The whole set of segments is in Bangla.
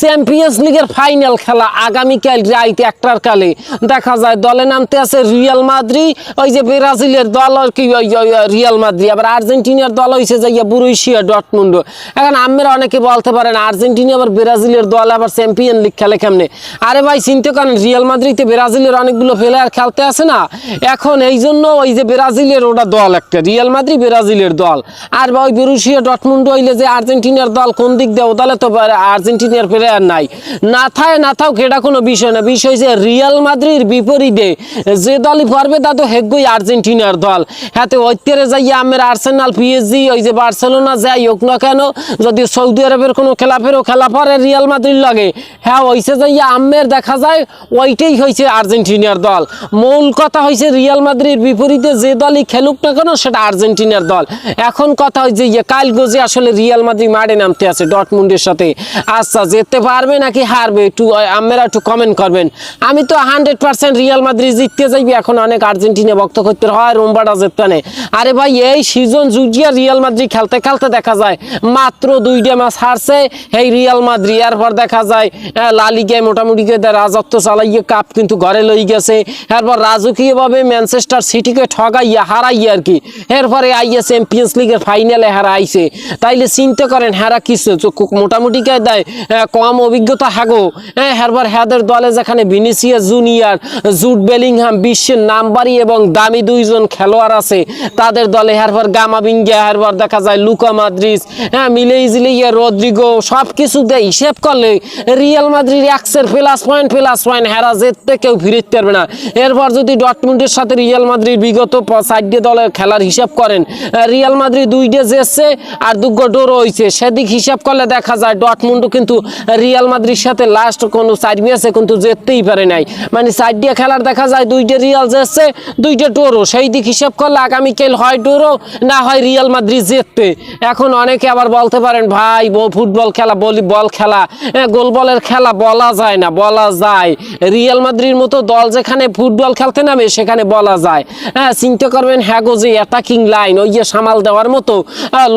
চ্যাম্পিয়ন্স লিগের ফাইনাল খেলা আগামীকাল রাইতে একটার কালে। দেখা যায় দলে নামতে আছে রিয়াল মাদ্রি ওই যে ব্রাজিলের দল আর কি রিয়াল মাদ্রি আবার আর্জেন্টিনার দল হয়েছে যাইয়া বুরুইশিয়া ডটমুন্ড এখন আমরা অনেকে বলতে পারেন আর্জেন্টিনা আবার ব্রাজিলের দল আবার চ্যাম্পিয়ন লিগ খেলে কেমনে? আরে ভাই, চিন্তা করেন রিয়াল মাদ্রিতে ব্রাজিলের অনেকগুলো প্লেয়ার খেলতে আসে না? এখন এই জন্য ওই যে ব্রাজিলের ওটা দল একটা রিয়াল মাদ্রি ব্রাজিলের দল। আর ওই বেরুশিয়া ডটমুন্ড হইলে যে আর্জেন্টিনার দল কোন দিক দিয়ে ওদালে তো আর্জেন্টিনার প্লেয়ার নাই। না থায় না এটা কোনো বিষয় না। বিষয় যে রিয়াল মাদ্রির বিপরীতে যে দলই পারবে তা তো হেগ্যই আর্জেন্টিনার দল। হাতে ঐত্যেরে যাইয়া আমের আর্সেনাল পিএসজি ওই যে বার্সেলোনা যাই হোক না কেন, যদি সৌদি আরবের কোনো খেলাফেরও খেলা পরে রিয়াল মাদ্রিদ লাগে হ্যাঁ ওইসে যাইয়া আমের দেখা যায়, ওইটাই হয়েছে আর্জেন্টিনার দল। মূল কথা হয়েছে রিয়াল মাদ্রির বিপরীতে যে দলই খেলুক না কেন, সেটা আর্জেন্টিনার দল। এখন কথা হয়েছে যে কাল গোজে আসলে রিয়াল মাদ্রি মাঠে নামতে আছে ডটমুন্ডের সাথে। আচ্ছা যেতে পারবে নাকি হারবে একটু আমরা একটু কমেন্ট করবেন। আমি তো হান্ড্রেড পার্সেন্ট রিয়াল মাদ্রিদ জিততে যাইবি এখন অনেক আর্জেন্টিনা ভক্ত করতে হয় রোমবাটা জিততে নেই আরে ভাই এই সিজন জুজিয়া রিয়াল মাদ্রিদ খেলতে খেলতে দেখা যায় মাত্র দুইটা ম্যাচ হারছে এই রিয়াল মাদ্রিদ এরপর দেখা যায় আহ, লা মোটামুটি রাজত্ব চালাইয়ে কাপ কিন্তু ঘরে লই গেছে। এরপর রাজকীয়ভাবে ম্যানচেস্টার সিটিকে ঠগাইয়া হারাইয়া আর কি এরপরে আইয়া চ্যাম্পিয়ন্স লিগের ফাইনালে হারাইছে। তাইলে চিন্তা করেন হারা কিছু মোটামুটি দেয়? আহ, কম অভিজ্ঞতা হাগো। হ্যাঁ এরপর হ্যাদের দলে যেখানে ভিনিসিয়া জুনিয়র, জুট বেলিংহাম বিশ্বের নাম্বারি এবং দামি দুইজন খেলোয়াড় আছে, তাদের দলে এরপর গামা বিঙ্গা এরপর দেখা যায় লুকা মাদ্রিস হ্যাঁ মিলে ইজিলি রদ্রিগো সব কিছু দেয়, হিসেব করলে রিয়াল মাদ্রিদ এক্সের প্লাস পয়েন্ট প্লাস পয়েন্ট হেরা যেতে কেউ ফিরতে পারবে না। এরপর যদি ডটমুন্ডের সাথে রিয়াল মাদ্রিদ বিগত সাইডে দলের খেলার হিসাব করেন রিয়াল মাদ্রিদ দুইটে জেসছে আর দুগ্গ ডোর হয়েছে সেদিক হিসাব করলে দেখা যায় ডটমুন্ড কিন্তু রিয়াল মাদ্রিদ সাথে লাস্ট কোনো সাইড ম্যাচে কিন্তু যেতেই পারে নাই। মানে দিয়ে খেলার দেখা যায় দুইটা রিয়াল জেসছে দুইটা ডোরও সেই দিক হিসাব করলে আগামীকাল হয় ডোরও না হয় রিয়াল মাদ্রিদ জিততে এখন অনেকে আবার বলতে পারেন, ভাই ফুটবল খেলা বলি বল খেলা গোল বলের খেলা বলা যায় না, বলা যায়। রিয়াল মাদ্রির মতো দল যেখানে ফুটবল খেলতে নামে, সেখানে বলা যায়। হ্যাঁ চিন্তা করবেন হ্যাঁ গো, যে অ্যাটাকিং লাইন ওই যে সামাল দেওয়ার মতো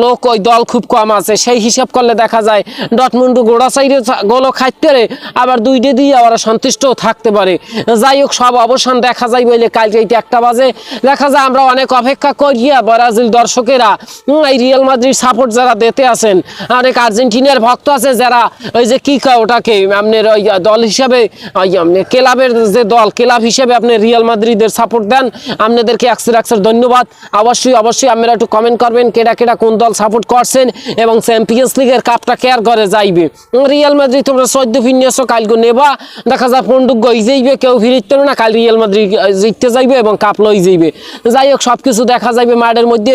লোক ওই দল খুব কম আছে। সেই হিসাব করলে দেখা যায় ডটমুন্ডু গোড়া সাইডে গোলও খাইতে পারে আবার দুইটে দিয়ে ওরা সন্তুষ্টও থাকতে পারে। যাই হোক, সব অবসান দেখা যায় বলে কালকে এইটা একটা বাজে। দেখা যায় আমরা অনেক অপেক্ষা করিয়া ব্রাজিল দর্শকেরা এই রিয়াল মাদ্রিদ সাপোর্ট যারা দিতে আছেন, অনেক আর্জেন্টিনার ভক্ত আছে যারা ওই যে কি ওটাকে, আপনার ওই দল হিসাবে, ওই ক্লাবের যে দল, ক্লাব হিসেবে আপনি রিয়াল মাদ্রিদের সাপোর্ট দেন। আপনাদেরকে একশো একশো ধন্যবাদ। অবশ্যই অবশ্যই আপনারা একটু কমেন্ট করবেন, কেডা কেডা কোন দল সাপোর্ট করছেন এবং চ্যাম্পিয়ন্স লিগের কাপটা কেয়ার করে যাইবে। রিয়াল তোমরা কালকে নেবা। দেখা যায় পন্ডুক গই যাইবে, কেউ ফিরিতে না, কাল রিয়াল জিততে যাইবে এবং কাপ লই যাইবে। যাই হোক সব কিছু দেখা মাঠের মধ্যে।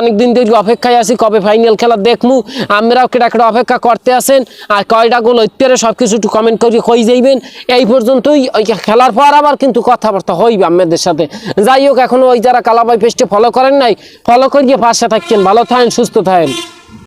অনেক দিন অপেক্ষায় আছি, কবে ফাইনাল খেলা দেখমু। আমরাও কেটা অপেক্ষা করতে আছেন। আর কয়টা গোল ঐত্যের সব কিছু একটু কমেন্ট করে হয়ে যাইবেন। এই পর্যন্তই, ওই খেলার পর আবার কিন্তু কথাবার্তা হইবে আমাদের সাথে। যাই হোক, এখনও ওই যারা কালাবাই পেস্টে ফলো করেন নাই ফলো করিয়ে পাশে থাকছেন ভালো থাকেন, সুস্থ থাকেন।